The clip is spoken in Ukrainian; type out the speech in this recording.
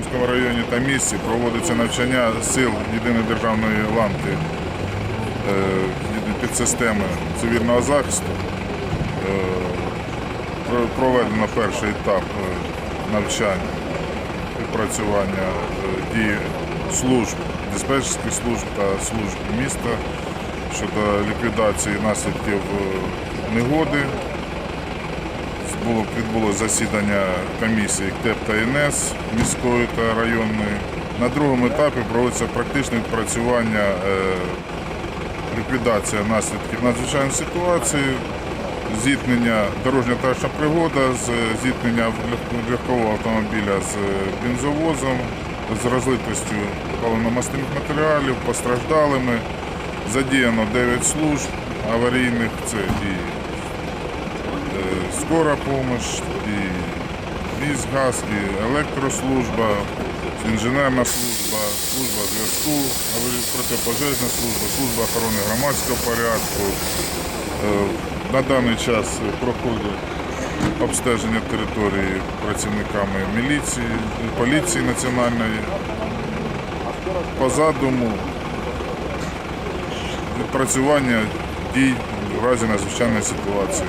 в районі та місті проводиться навчання сил єдиної державної ланки е, підсистеми цивільного захисту. Е, Проведено перший етап е, навчання відпрацювання дії служб, диспетчерських служб та служб міста щодо ліквідації наслідків негоди. Було відбулося засідання комісії КТЕП та ІНС міської та районної. На другому етапі проводиться практичне відпрацювання е, ліквідація наслідків надзвичайної ситуації, зіткнення дорожня трашна пригода, зіткнення лег- легкового автомобіля з бензовозом, з розлитостю паливно-мастильних матеріалів, постраждалими. Задіяно 9 служб аварійних, це і е, скора помощь, і міськгаз, і електрослужба, інженерна служба, служба зв'язку, протипожежна служба, служба охорони громадського порядку. Е, На даний час проходить обстеження території працівниками міліції, поліції національної. По задуму відпрацювання дій в разі надзвичайної ситуації.